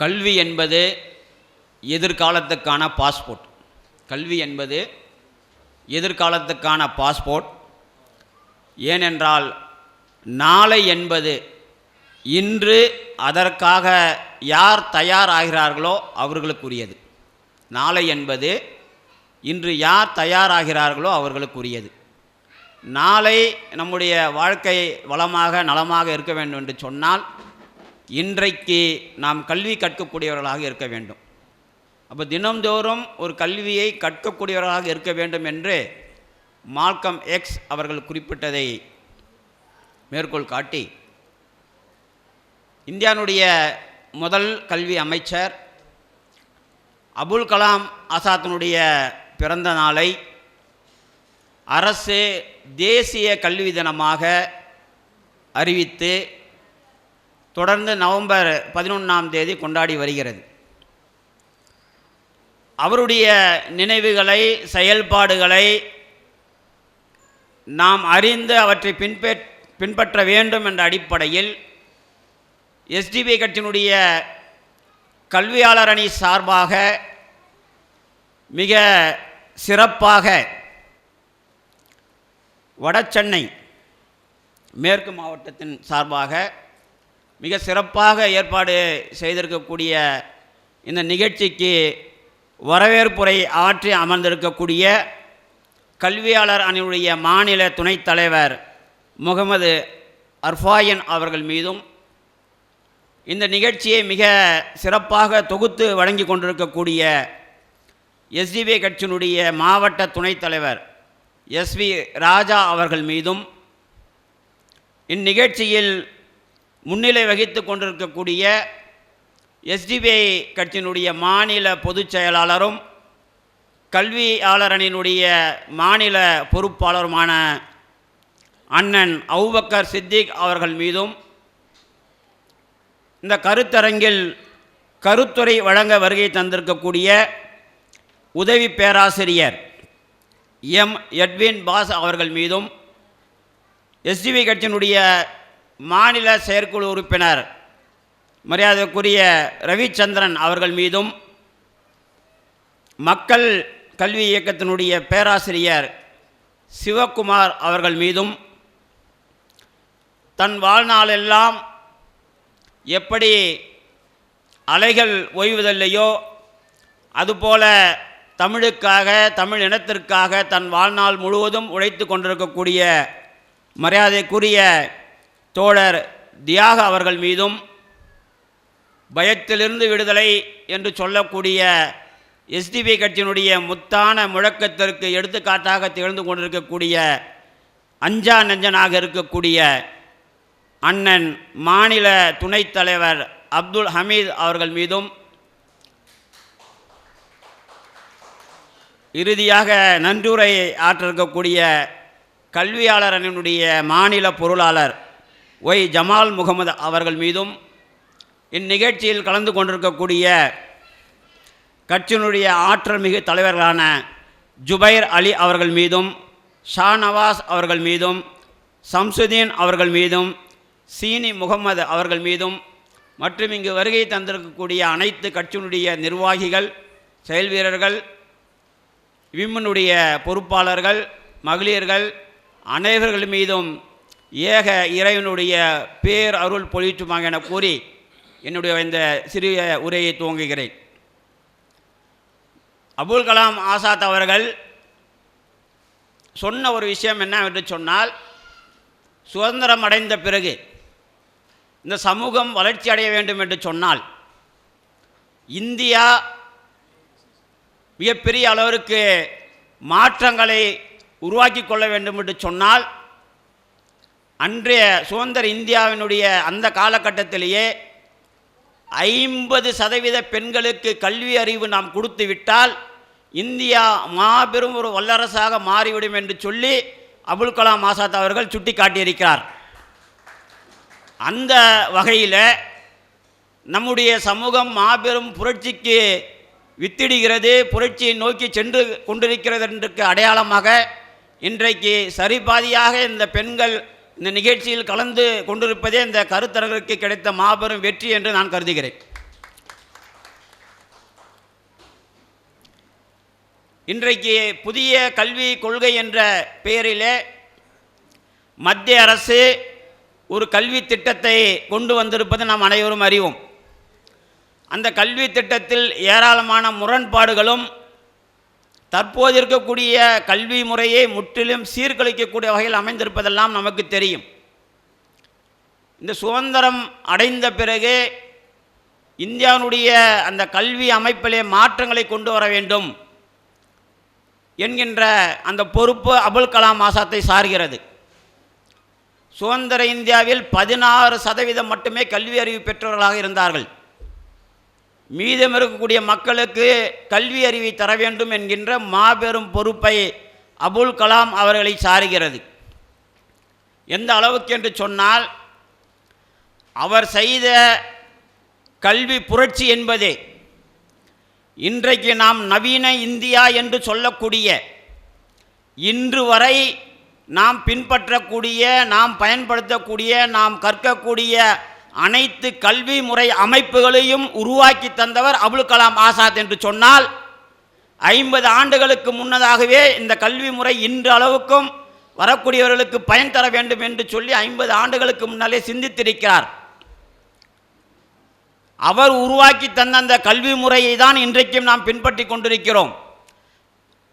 கல்வி என்பது எதிர்காலத்துக்கான பாஸ்போர்ட். கல்வி என்பது எதிர்காலத்துக்கான பாஸ்போர்ட். ஏனென்றால் நாளை என்பது இன்று அதற்காக யார் தயாராகிறார்களோ அவர்களுக்குரியது. நாளை என்பது இன்று யார் தயாராகிறார்களோ அவர்களுக்குரியது. நாளை நம்முடைய வாழ்க்கை வளமாக நலமாக இருக்க வேண்டும் என்று சொன்னால் இன்றைக்கு நாம் கல்வி கற்கக்கூடியவர்களாக இருக்க வேண்டும். அப்போ தினம்தோறும் ஒரு கல்வியை கற்கக்கூடியவர்களாக இருக்க வேண்டும் என்று மால்கம் எக்ஸ் அவர்கள் குறிப்பிட்டதை மேற்கோள் காட்டி இந்தியானுடைய முதல் கல்வி அமைச்சர் அபுல் கலாம் ஆசாத்தினுடைய பிறந்த நாளை அரசு தேசிய கல்வி தினமாக அறிவித்து தொடர்ந்து நவம்பர் பதினொன்றாம் தேதி கொண்டாடி வருகிறது. அவருடைய நினைவுகளை செயல்பாடுகளை நாம் அறிந்து அவற்றை பின்பற் பின்பற்ற வேண்டும் என்ற அடிப்படையில் எஸ்டிபி கட்சியினுடைய கல்வியாளர் அணி சார்பாக மிக சிறப்பாக வடசென்னை மேற்கு மாவட்டத்தின் சார்பாக மிக சிறப்பாக ஏற்பாடு செய்திருக்கக்கூடிய இந்த நிகழ்ச்சிக்கு வரவேற்புரை ஆற்றி அமர்ந்திருக்கக்கூடிய கல்வியாளர் அணியுடைய மாநில துணைத் தலைவர் முகமது அர்ஃபாயன் அவர்கள் மீதும் இந்த நிகழ்ச்சியை மிக சிறப்பாக தொகுத்து வழங்கி கொண்டிருக்கக்கூடிய எஸ்டிபி கட்சியினுடைய மாவட்ட துணைத் தலைவர் எஸ்வி ராஜா அவர்கள் மீதும் இந்நிகழ்ச்சியில் முன்னிலை வகித்து கொண்டிருக்கக்கூடிய எஸ்டிபிஐ கட்சியினுடைய மாநில பொதுச் செயலாளரும் கல்வியாளரணியினுடைய மாநில பொறுப்பாளருமான அண்ணன் அவுபக்கர் சித்திக் அவர்கள் மீதும் இந்த கருத்தரங்கில் கருத்துரை வழங்க வருகை தந்திருக்கக்கூடிய உதவி பேராசிரியர் எம் எட்வின் பாஸ் அவர்கள் மீதும் எஸ்டிபி கட்சியினுடைய மாநில செயற்குழு உறுப்பினர் மரியாதைக்குரிய ரவிச்சந்திரன் அவர்கள் மீதும் மக்கள் கல்வி இயக்கத்தினுடைய பேராசிரியர் சிவக்குமார் அவர்கள் மீதும் தன் வாழ்நாளெல்லாம் எப்படி அலைகள் ஓய்வதில்லையோ அதுபோல தமிழுக்காக தமிழ் இனத்திற்காக தன் வாழ்நாள் முழுவதும் உழைத்து கொண்டிருக்கக்கூடிய மரியாதைக்குரிய தோழர் தியாக அவர்கள் மீதும் பயத்திலிருந்து விடுதலை என்று சொல்லக்கூடிய எஸ்டிபி கட்சியினுடைய முத்தான முழக்கத்திற்கு எடுத்துக்காட்டாக திகழ்ந்து கொண்டிருக்கக்கூடிய அஞ்சா நஞ்சனாக இருக்கக்கூடிய அண்ணன் மாநில துணைத் தலைவர் அப்துல் ஹமீத் அவர்கள் மீதும் இறுதியாக நன்றுரை ஆற்றிருக்கக்கூடிய கல்வியாளர் அண்ணனுடைய மாநில பொருளாளர் ஒய் ஜமால் முகமது அவர்கள் மீதும் இந்நிகழ்ச்சியில் கலந்து கொண்டிருக்கக்கூடிய கட்சியினுடைய ஆற்றல் மிகு தலைவர்களான ஜுபைர் அலி அவர்கள் மீதும் ஷா நவாஸ் அவர்கள் மீதும் சம்சுதீன் அவர்கள் மீதும் சீனி முகமது அவர்கள் மீதும் மற்றும் இங்கு வருகை தந்திருக்கக்கூடிய அனைத்து கட்சியினுடைய நிர்வாகிகள் செயல் வீரர்கள் விம்மனுடைய பொறுப்பாளர்கள் மகளிர்கள் அனைவர்கள் மீதும் ஏக இறைவனுடைய பேர் அருள் பொழிற்றுமாக என கூறி என்னுடைய இந்த சிறிய உரையை துவங்குகிறேன். அபுல் கலாம் ஆசாத் அவர்கள் சொன்ன ஒரு விஷயம் என்ன என்று சொன்னால் சுதந்திரம் அடைந்த பிறகு இந்த சமூகம் வளர்ச்சி அடைய வேண்டும் என்று சொன்னால் இந்தியா மிகப்பெரிய அளவிற்கு மாற்றங்களை உருவாக்கி கொள்ள வேண்டும் என்று சொன்னால் அன்றைய சுதந்திர இந்தியாவினுடைய அந்த காலகட்டத்திலேயே ஐம்பது சதவீத பெண்களுக்கு கல்வி அறிவு நாம் கொடுத்து விட்டால் இந்தியா மாபெரும் ஒரு வல்லரசாக மாறிவிடும் என்று சொல்லி அபுல் கலாம் ஆசாத் அவர்கள் சுட்டி காட்டியிருக்கிறார் அந்த வகையில் நம்முடைய சமூகம் மாபெரும் புரட்சிக்கு வித்திடுகிறது புரட்சியை நோக்கி சென்று கொண்டிருக்கிறது என்றுக்கு அடையாளமாக இன்றைக்கு சரிபாதியாக இந்த பெண்கள் இந்த நிகழ்ச்சியில் கலந்து கொண்டிருப்பதே இந்த கருத்தரங்கிற்கு கிடைத்த மாபெரும் வெற்றி என்று நான் கருதுகிறேன். இன்றைக்கு புதிய கல்வி கொள்கை என்ற பெயரிலே மத்திய அரசு ஒரு கல்வி திட்டத்தை கொண்டு வந்திருப்பது நாம் அனைவரும் அறிவோம். அந்த கல்வி திட்டத்தில் ஏராளமான முரண்பாடுகளும் தற்போது இருக்கக்கூடிய கல்வி முறையை முற்றிலும் சீர்கழிக்கக்கூடிய வகையில் அமைந்திருப்பதெல்லாம் நமக்கு தெரியும். இந்த சுதந்திரம் அடைந்த பிறகு இந்தியாவினுடைய அந்த கல்வி அமைப்பிலே மாற்றங்களை கொண்டு வர வேண்டும் என்கின்ற அந்த பொறுப்பு அபுல் கலாம் ஆசாத்தை சார்கிறது. சுதந்திர இந்தியாவில் பதினாறு சதவீதம் மட்டுமே கல்வி அறிவு பெற்றவர்களாக இருந்தார்கள். மீதம் இருக்கக்கூடிய மக்களுக்கு கல்வி அறிவை தர வேண்டும் என்கின்ற மாபெரும் பொறுப்பை அபுல் கலாம் அவர்களை சாருகிறது எந்த அளவுக்கு என்று சொன்னால் அவர் செய்த கல்வி புரட்சி என்பதே இன்றைக்கு நாம் நவீன இந்தியா என்று சொல்லக்கூடிய இன்று வரை நாம் பின்பற்றக்கூடிய நாம் பயன்படுத்தக்கூடிய நாம் கற்கக்கூடிய அனைத்து கல்வி முறை அமைப்புகளையும் உருவாக்கி தந்தவர் அபுல் கலாம் ஆசாத் என்று சொன்னால் ஐம்பது ஆண்டுகளுக்கு முன்னதாகவே இந்த கல்வி முறை இன்று அளவுக்கும் வரக்கூடியவர்களுக்கு பயன் தர வேண்டும் என்று சொல்லி ஐம்பது ஆண்டுகளுக்கு முன்னாலே சிந்தித்திருக்கிறார். அவர் உருவாக்கி தந்த அந்த கல்வி முறையை தான் இன்றைக்கும் நாம் பின்பற்றி கொண்டிருக்கிறோம்.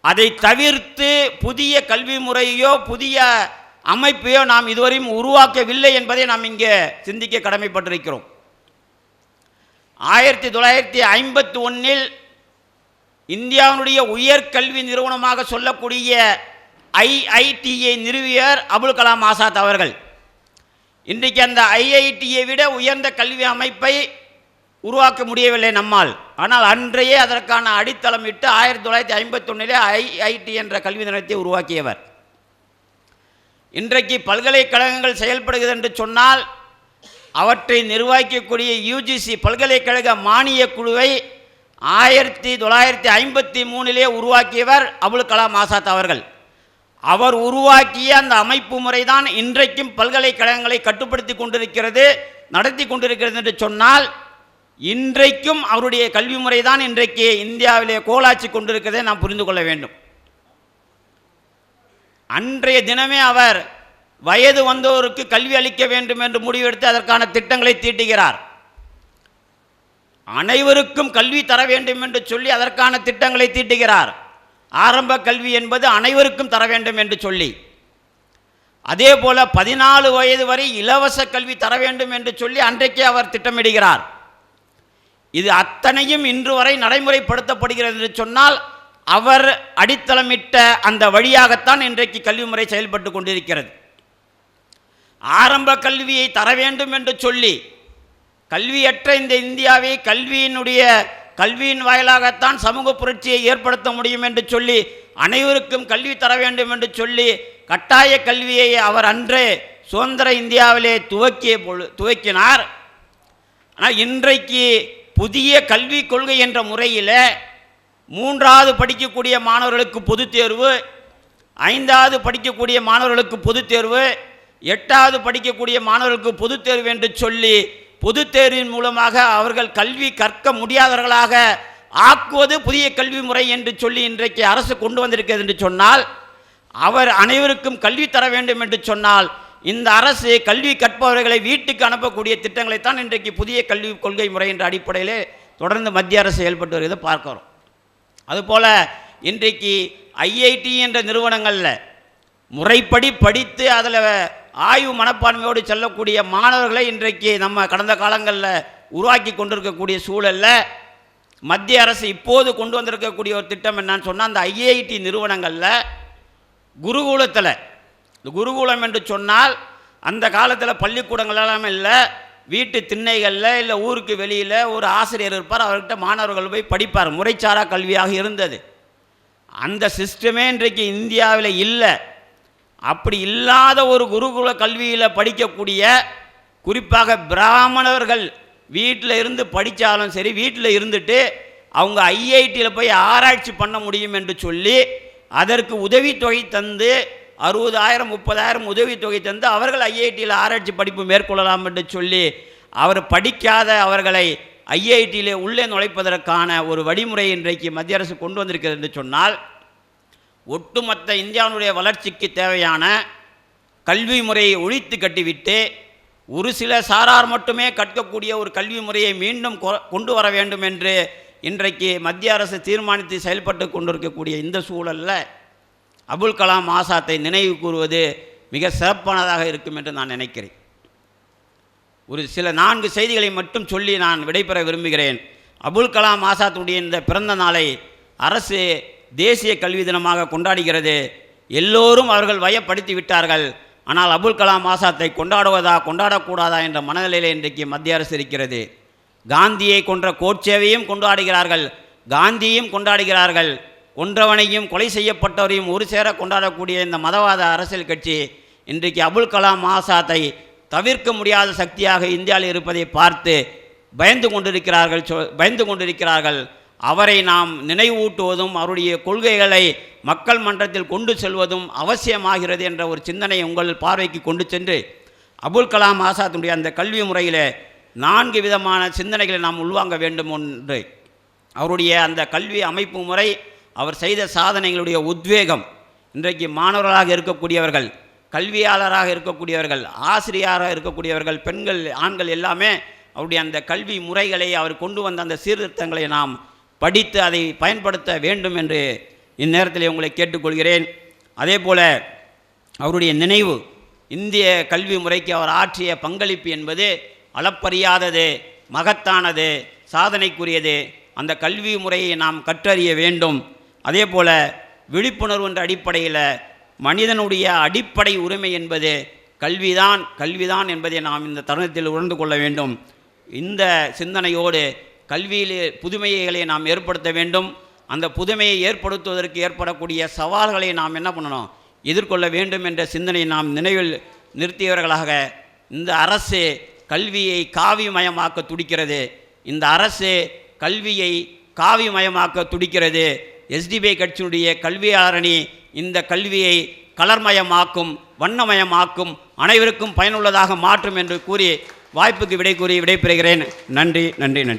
அதை தவிர்த்து புதிய கல்வி முறையோ புதிய அமைப்பையோ நாம் இதுவரையும் உருவாக்கவில்லை என்பதை நாம் இங்கே சிந்திக்க கடமைப்பட்டிருக்கிறோம். ஆயிரத்தி தொள்ளாயிரத்தி ஐம்பத்தி ஒன்றில் இந்தியாவினுடைய உயர்கல்வி நிறுவனமாக சொல்லக்கூடிய ஐஐடியை நிறுவியர் அபுல் கலாம் ஆசாத் அவர்கள். இன்றைக்கு அந்த ஐஐடியை விட உயர்ந்த கல்வி அமைப்பை உருவாக்க முடியவில்லை நம்மால். ஆனால் அன்றையே அதற்கான அடித்தளம் இட்டு ஆயிரத்தி தொள்ளாயிரத்தி ஐம்பத்தொன்னிலே ஐஐடி என்ற கல்வி நிறுவனத்தை உருவாக்கியவர். இன்றைக்கு பல்கலைக்கழகங்கள் செயல்படுகிறது என்று சொன்னால் அவற்றை நிர்வகிக்கக்கூடிய யூஜிசி பல்கலைக்கழக மானிய குழுவை ஆயிரத்தி தொள்ளாயிரத்தி ஐம்பத்தி மூணிலே உருவாக்கியவர் அபுல் கலாம் ஆசாத் அவர்கள். அவர் உருவாக்கிய அந்த அமைப்பு முறைதான் இன்றைக்கும் பல்கலைக்கழகங்களை கட்டுப்படுத்தி கொண்டிருக்கிறது நடத்தி கொண்டிருக்கிறது என்று சொன்னால் இன்றைக்கும் அவருடைய கல்வி முறை தான் இன்றைக்கு இந்தியாவிலே கோலாச்சி கொண்டிருக்கிறதை நாம் புரிந்து கொள்ள வேண்டும். அன்றைய தினமே அவர் வயது வந்தோருக்கு கல்வி அளிக்க வேண்டும் என்று முடிவெடுத்து அதற்கான திட்டங்களை தீட்டுகிறார். அனைவருக்கும் கல்வி தர வேண்டும் என்று சொல்லி அதற்கான திட்டங்களை தீட்டுகிறார். ஆரம்ப கல்வி என்பது அனைவருக்கும் தர வேண்டும் என்று சொல்லி. அதே போல பதினாலு வயது வரை இலவச கல்வி தர வேண்டும் என்று சொல்லி அன்றைக்கே அவர் திட்டமிடுகிறார். இது அத்தனையும் இன்று வரை நடைமுறைப்படுத்தப்படுகிறது என்று சொன்னால் அவர் அடித்தளமிட்ட அந்த வழியாகத்தான் இன்றைக்கு கல்வி முறை செயல்பட்டு கொண்டிருக்கிறது. ஆரம்ப கல்வியை தர வேண்டும் என்று சொல்லி கல்வியற்ற இந்த இந்தியாவை கல்வியினுடைய கல்வியின் வாயிலாகத்தான் சமூக புரட்சியை ஏற்படுத்த முடியும் என்று சொல்லி அனைவருக்கும் கல்வி தர வேண்டும் என்று சொல்லி கட்டாய கல்வியை அவர் அன்றே சுதந்திர இந்தியாவிலே துவக்கிய பொழு துவக்கினார். ஆனால் இன்றைக்கு புதிய கல்விக் கொள்கை என்ற முறையில் மூன்றாவது படிக்கக்கூடிய மாணவர்களுக்கு பொதுத் தேர்வு ஐந்தாவது படிக்கக்கூடிய மாணவர்களுக்கு பொதுத் தேர்வு எட்டாவது படிக்கக்கூடிய மாணவர்களுக்கு பொதுத் தேர்வு என்று சொல்லி பொதுத் தேர்வின் மூலமாக அவர்கள் கல்வி கற்க முடியாதவர்களாக ஆக்குவது புதிய கல்வி முறை என்று சொல்லி இன்றைக்கு அரசு கொண்டு வந்திருக்கிறது என்று சொன்னால் அவர் அனைவருக்கும் கல்வி தர வேண்டும் என்று சொன்னால் இந்த அரசு கல்வி கற்பவர்களை வீட்டுக்கு அனுப்பக்கூடிய திட்டங்களைத்தான் இன்றைக்கு புதிய கல்வி கொள்கை முறை என்ற அடிப்படையிலே தொடர்ந்து மத்திய அரசு செயல்பட்டு வருவதை பார்க்கிறோம். அதுபோல் இன்றைக்கு ஐஐடி என்ற நிறுவனங்களில் முறைப்படி படித்து அதில் ஆய்வு மனப்பான்மையோடு செல்லக்கூடிய மாணவர்களை இன்றைக்கு நம்ம கடந்த காலங்களில் உருவாக்கி கொண்டிருக்கக்கூடிய சூழலில் மத்திய அரசு இப்போது கொண்டு வந்திருக்கக்கூடிய ஒரு திட்டம் என்னன்னு சொன்னால் அந்த ஐஐடி நிறுவனங்களில் குருகுலத்தில் இந்த குருகுலம் என்று சொன்னால் அந்த காலத்தில் பள்ளிக்கூடங்கள் எல்லாமே இல்லை வீட்டு திண்ணைகளில் இல்லை ஊருக்கு வெளியில் ஒரு ஆசிரியர் இருப்பார் அவர்கிட்ட மாணவர்கள் போய் படிப்பார். முறைச்சாரா கல்வியாக இருந்தது. அந்த சிஸ்டமே இன்றைக்கு இந்தியாவில் இல்லை. அப்படி இல்லாத ஒரு குருகுல கல்வியில் படிக்கக்கூடிய குறிப்பாக பிராமணர்கள் வீட்டில் இருந்து படித்தாலும் சரி வீட்டில் இருந்துட்டு அவங்க ஐஐடியில் போய் ஆராய்ச்சி பண்ண முடியும் என்று சொல்லி அதற்கு உதவித்தொகை தந்து அறுபதாயிரம் முப்பதாயிரம் உதவித்தொகை தந்து அவர்கள் ஐஐடியில் ஆராய்ச்சி படிப்பு மேற்கொள்ளலாம் என்று சொல்லி அவர் படிக்காத அவர்களை ஐஐடியிலே உள்ளே நுழைப்பதற்கான ஒரு வழிமுறை இன்றைக்கு மத்திய அரசு கொண்டு வந்திருக்கிறது என்று சொன்னால் ஒட்டுமொத்த இந்தியாவுடைய வளர்ச்சிக்கு தேவையான கல்வி முறையை ஒழித்து கட்டிவிட்டு ஒரு சில சாரார் மட்டுமே கற்கக்கூடிய ஒரு கல்வி முறையை மீண்டும் கொ- கொண்டு வர வேண்டும் என்று இன்றைக்கு மத்திய அரசு தீர்மானித்து செயல்பட்டு கொண்டிருக்கக்கூடிய இந்த சூழலில் அபுல் கலாம் ஆசாத்தை நினைவு கூறுவது மிக சிறப்பானதாக இருக்கும் என்று நான் நினைக்கிறேன். ஒரு சில நான்கு செய்திகளை மட்டும் சொல்லி நான் விடைபெற விரும்புகிறேன். அபுல் கலாம் ஆசாத்துடைய இந்த பிறந்த நாளை அரசு தேசிய கல்வி தினமாக கொண்டாடுகிறது. எல்லோரும் அவர்கள் வயப்படுத்தி விட்டார்கள். ஆனால் அபுல் கலாம் ஆசாத்தை கொண்டாடுவதா கொண்டாடக்கூடாதா என்ற மனநிலையில் இன்றைக்கு மத்திய அரசு இருக்கிறது. காந்தியை கொன்ற கோட்சேவையும் கொண்டாடுகிறார்கள். காந்தியையும் கொண்டாடுகிறார்கள். கொன்றவனையும் கொலை செய்யப்பட்டவரையும் ஒரு சேர கொண்டாடக்கூடிய இந்த மதவாத அரசியல் கட்சி இன்றைக்கு அபுல் கலாம் ஆசாத்தை தவிர்க்க முடியாத சக்தியாக இந்தியாவில் இருப்பதை பார்த்து பயந்து கொண்டிருக்கிறார்கள் சொ- பயந்து கொண்டிருக்கிறார்கள். அவரை நாம் நினைவூட்டுவதும் அவருடைய கொள்கைகளை மக்கள் மன்றத்தில் கொண்டு செல்வதும் அவசியமாகிறது என்ற ஒரு சிந்தனை உங்கள் பார்வைக்கு கொண்டு சென்று அபுல் கலாம் ஆசாத்துடைய அந்த கல்வி முறையில் நான்கு விதமான சிந்தனைகளை நாம் உள்வாங்க வேண்டும் என்று. அவருடைய அந்த கல்வி அமைப்பு முறை அவர் செய்த சாதனைகளுடைய உத்வேகம். இன்றைக்கு மாணவர்களாக இருக்கக்கூடியவர்கள் கல்வியாளராக இருக்கக்கூடியவர்கள் ஆசிரியராக இருக்கக்கூடியவர்கள் பெண்கள் ஆண்கள் எல்லாமே அவருடைய அந்த கல்வி முறைகளை அவர் கொண்டு வந்த அந்த சீர்திருத்தங்களை நாம் படித்து அதை பயன்படுத்த வேண்டும் என்று இந்நேரத்தில் உங்களை கேட்டுக்கொள்கிறேன். அதே போல அவருடைய நினைவு இந்திய கல்வி முறைக்கு அவர் ஆற்றிய பங்களிப்பு என்பது அளப்பறியாதது மகத்தானது சாதனைக்குரியது. அந்த கல்வி முறையை நாம் கற்றறிய வேண்டும். அதே போல விழிப்புணர்வு என்ற அடிப்படையில் மனிதனுடைய அடிப்படை உரிமை என்பது கல்விதான் கல்விதான் என்பதை நாம் இந்த தருணத்தில் உணர்ந்து கொள்ள வேண்டும். இந்த சிந்தனையோடு கல்வியிலே புதுமைகளை நாம் ஏற்படுத்த வேண்டும். அந்த புதுமையை ஏற்படுத்துவதற்கு ஏற்படக்கூடிய சவால்களை நாம் என்ன பண்ணணும்? எதிர்கொள்ள வேண்டும் என்ற சிந்தனையை நாம் நினைவில் நிறுத்தியவர்களாக இந்த அரசு கல்வியை காவிமயமாக்க துடிக்கிறது. இந்த அரசு கல்வியை காவிமயமாக்க துடிக்கிறது. எஸ்டிபிஐ கட்சியினுடைய கல்வியாளரணி இந்த கல்வியை கலர்மயமாக்கும் வண்ணமயமாக்கும் அனைவருக்கும் பயனுள்ளதாக மாற்றும் என்று கூறி வாய்ப்புக்கு விடை கூறி விடைபெறுகிறேன். நன்றி நன்றி நன்றி.